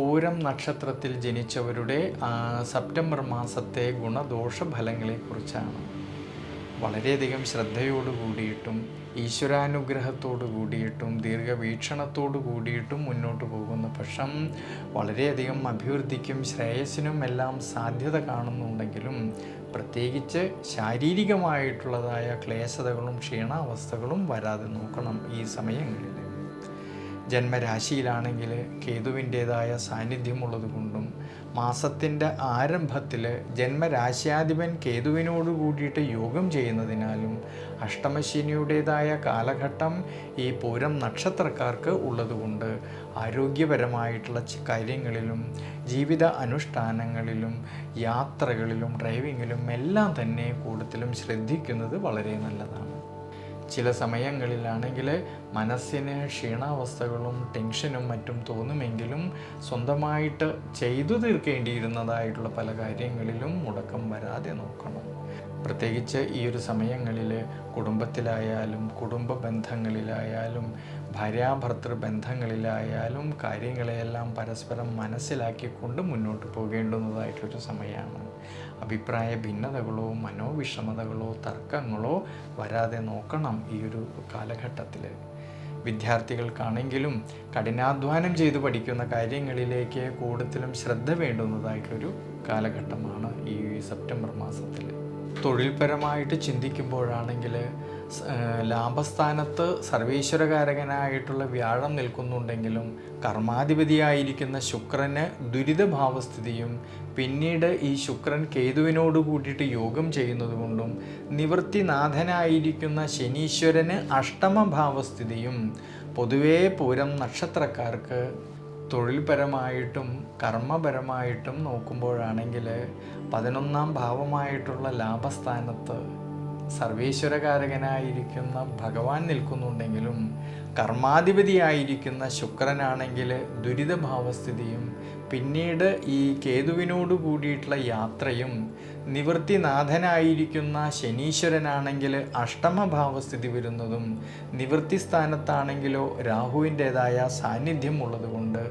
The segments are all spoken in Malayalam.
പൂരം നക്ഷത്രത്തിൽ ജനിച്ചവരുടെ സെപ്റ്റംബർ മാസത്തെ ഗുണദോഷ ഫലങ്ങളെക്കുറിച്ചാണ് വളരെയധികം ശ്രദ്ധയോട് കൂടിയിട്ടും ഈശ്വരാനുഗ്രഹത്തോട് കൂടിയിട്ടും ദീർഘവീക്ഷണത്തോട് കൂടിയിട്ടും മുന്നോട്ട് പോകുന്ന പക്ഷം വളരെയധികം അഭിവൃദ്ധിക്കും ശ്രേയസ്സിനും എല്ലാം സാധ്യത കാണുന്നുണ്ടെങ്കിലും പ്രത്യേകിച്ച് ശാരീരികമായിട്ടുള്ളതായ ക്ലേശതകളും ക്ഷീണാവസ്ഥകളും വരാതെ നോക്കണം ഈ സമയങ്ങളിൽ. ജന്മരാശിയിലാണെങ്കിൽ കേതുവിന്റേതായ സാന്നിധ്യമുള്ളത് കൊണ്ടും മാസത്തിന്റെ ആരംഭത്തിൽ ജന്മരാശ്യാധിപൻ കേതുവിനോട് കൂടിയിട്ട് യോഗം ചെയ്യുന്നതിനാലും അഷ്ടമശനിയുടേതായ കാലഘട്ടം ഈ പൂരം നക്ഷത്രക്കാർക്ക് ഉള്ളതുകൊണ്ട് ആരോഗ്യപരമായിട്ടുള്ള കാര്യങ്ങളിലും ജീവിത അനുഷ്ഠാനങ്ങളിലും യാത്രകളിലും ഡ്രൈവിങ്ങിലും എല്ലാം തന്നെ കൂടുതലും ശ്രദ്ധിക്കുന്നത് വളരെ നല്ലതാണ്. ചില സമയങ്ങളിലാണെങ്കിൽ മനസ്സിന് ക്ഷീണാവസ്ഥകളും ടെൻഷനും മറ്റും തോന്നുമെങ്കിലും സ്വന്തമായിട്ട് ചെയ്തു തീർക്കേണ്ടിയിരുന്നതായിട്ടുള്ള പല കാര്യങ്ങളിലും മുടക്കം വരാതെ നോക്കണം. പ്രത്യേകിച്ച് ഈ ഒരു സമയങ്ങളിൽ കുടുംബത്തിലായാലും കുടുംബ ബന്ധങ്ങളിലായാലും ഭാര്യാഭർത്തൃ ബന്ധങ്ങളിലായാലും കാര്യങ്ങളെയെല്ലാം പരസ്പരം മനസ്സിലാക്കിക്കൊണ്ട് മുന്നോട്ട് പോകേണ്ടുന്നതായിട്ടൊരു സമയമാണ്. അഭിപ്രായ ഭിന്നതകളോ മനോവിഷമതകളോ തർക്കങ്ങളോ വരാതെ നോക്കണം. ഈ ഒരു കാലഘട്ടത്തിൽ വിദ്യാർത്ഥികൾക്കാണെങ്കിലും കഠിനാധ്വാനം ചെയ്ത് പഠിക്കുന്ന കാര്യങ്ങളിലേക്ക് കൂടുതലും ശ്രദ്ധ വേണ്ടുന്നതായിട്ടൊരു കാലഘട്ടമാണ് ഈ സെപ്റ്റംബർ മാസത്തിൽ തൊഴിൽപരമായിട്ട് ചിന്തിക്കുമ്പോഴാണെങ്കിൽ ലാഭസ്ഥാനത്ത് സർവീശ്വരകാരകനായിട്ടുള്ള വ്യാഴം നിൽക്കുന്നുണ്ടെങ്കിലും കർമാധിപതിയായിരിക്കുന്ന ശുക്രന് ദുരിതഭാവസ്ഥിതിയും പിന്നീട് ഈ ശുക്രൻ കേതുവിനോട് കൂടിയിട്ട് യോഗം ചെയ്യുന്നതുകൊണ്ടും നിവൃത്തിനാഥനായിരിക്കുന്ന ശനീശ്വരന് അഷ്ടമഭാവസ്ഥിതിയും പൊതുവേ പൂരം നക്ഷത്രക്കാർക്ക് തൊഴിൽപരമായിട്ടും കർമ്മപരമായിട്ടും നോക്കുമ്പോഴാണെങ്കിൽ പതിനൊന്നാം ഭാവമായിട്ടുള്ള ലാഭസ്ഥാനത്ത് സർവേശ്വരകാരകനായിരിക്കുന്ന ഭഗവാൻ നിൽക്കുന്നുണ്ടെങ്കിലും കർമാധിപതിയായിരിക്കുന്ന ശുക്രനാണെങ്കിൽ ദുരിതഭാവസ്ഥിതിയും പിന്നീട് ഈ കേതുവിനോട് കൂടിയിട്ടുള്ള യാത്രയും നിവൃത്തിനാഥനായിരിക്കുന്ന ശനീശ്വരനാണെങ്കിൽ അഷ്ടമഭാവസ്ഥിതി വരുന്നതും നിവൃത്തി സ്ഥാനത്താണെങ്കിലോ രാഹുവിന്റേതായ സാന്നിധ്യം ഉള്ളതുകൊണ്ട്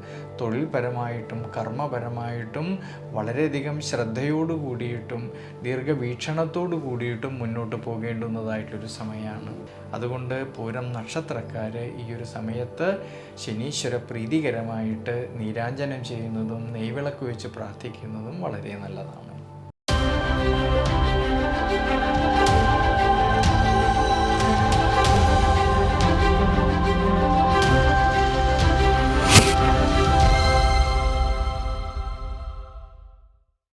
തൊഴിൽപരമായിട്ടും കർമ്മപരമായിട്ടും വളരെയധികം ശ്രദ്ധയോട് കൂടിയിട്ടും ദീർഘവീക്ഷണത്തോട് കൂടിയിട്ടും മുന്നോട്ട് പോകേണ്ടുന്നതായിട്ടൊരു സമയമാണ്. അതുകൊണ്ട് പൂരം നക്ഷത്രക്കാർ ഈ ഒരു സമയത്ത് ശനീശ്വര പ്രീതികരമായിട്ട് നീരാഞ്ജനം ചെയ്യുന്നതും നെയ്വിളക്ക് വെച്ച് പ്രാർത്ഥിക്കുന്നതും വളരെ നല്ലതാണ്.